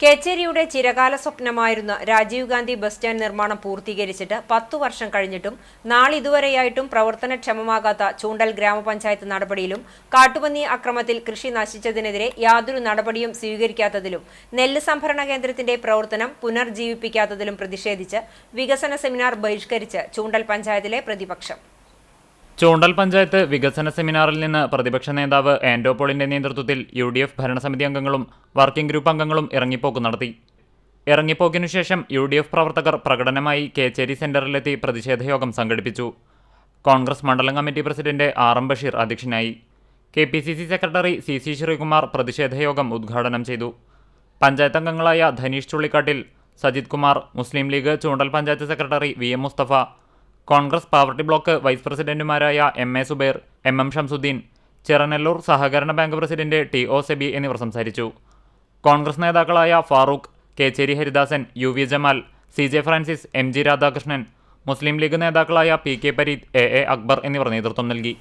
കേച്ചേരിയുടെ ചിരകാല സ്വപ്നമായിരുന്ന Rajiv Gandhi bus stand നിർമ്മാണം പൂർത്തീകരിച്ചിട്ട് പത്തു വർഷം കഴിഞ്ഞിട്ടും നാളിതുവരെയായിട്ടും പ്രവർത്തനക്ഷമമാകാത്ത ചൂണ്ടൽ ഗ്രാമപഞ്ചായത്ത് നടപടിയിലും കാട്ടുപന്നി അക്രമത്തിൽ കൃഷി നശിച്ചതിനെതിരെ യാതൊരു നടപടിയും സ്വീകരിക്കാത്തതിലും നെല്ല് സംഭരണ കേന്ദ്രത്തിന്റെ പ്രവർത്തനം പുനർജീവിപ്പിക്കാത്തതിലും പ്രതിഷേധിച്ച് വികസന സെമിനാർ ബഹിഷ്കരിച്ച് ചൂണ്ടൽ പഞ്ചായത്തിലെ പ്രതിപക്ഷം. ചൂണ്ടൽ പഞ്ചായത്ത് വികസന സെമിനാറിൽ നിന്ന് പ്രതിപക്ഷ നേതാവ് ആൻഡോപോളിന്റെ നേതൃത്വത്തിൽ യു ഡി എഫ് ഭരണസമിതി അംഗങ്ങളും വർക്കിംഗ് ഗ്രൂപ്പ് അംഗങ്ങളും ഇറങ്ങിപ്പോക്ക് നടത്തി. ഇറങ്ങിപ്പോക്കിനു ശേഷം യു ഡി എഫ് പ്രവർത്തകർ പ്രകടനമായി കേച്ചേരി സെന്ററിലെത്തി പ്രതിഷേധയോഗം സംഘടിപ്പിച്ചു. കോൺഗ്രസ് മണ്ഡലം committee president R M Basheer അധ്യക്ഷനായി. K P C C secretary C C Sreekumar പ്രതിഷേധയോഗം ഉദ്ഘാടനം ചെയ്തു. പഞ്ചായത്ത് അംഗങ്ങളായ Dhaneesh Chullikkattil Sajith Kumar Muslim League Choondal panchayat secretary V M Musthafa Congress Pavaratty block vice പ്രസിഡന്റുമാരായ M A Zubair M M Shamsudheen Chiranellur സഹകരണ bank president T O Seby എന്നിവർ സംസാരിച്ചു. കോൺഗ്രസ് നേതാക്കളായ Farooq Kecheri Haridasan U V Jamal C J Francis M G Radhakrishnan Muslim League നേതാക്കളായ P K Pareeth A A Akbar എന്നിവർ നേതൃത്വം നൽകി.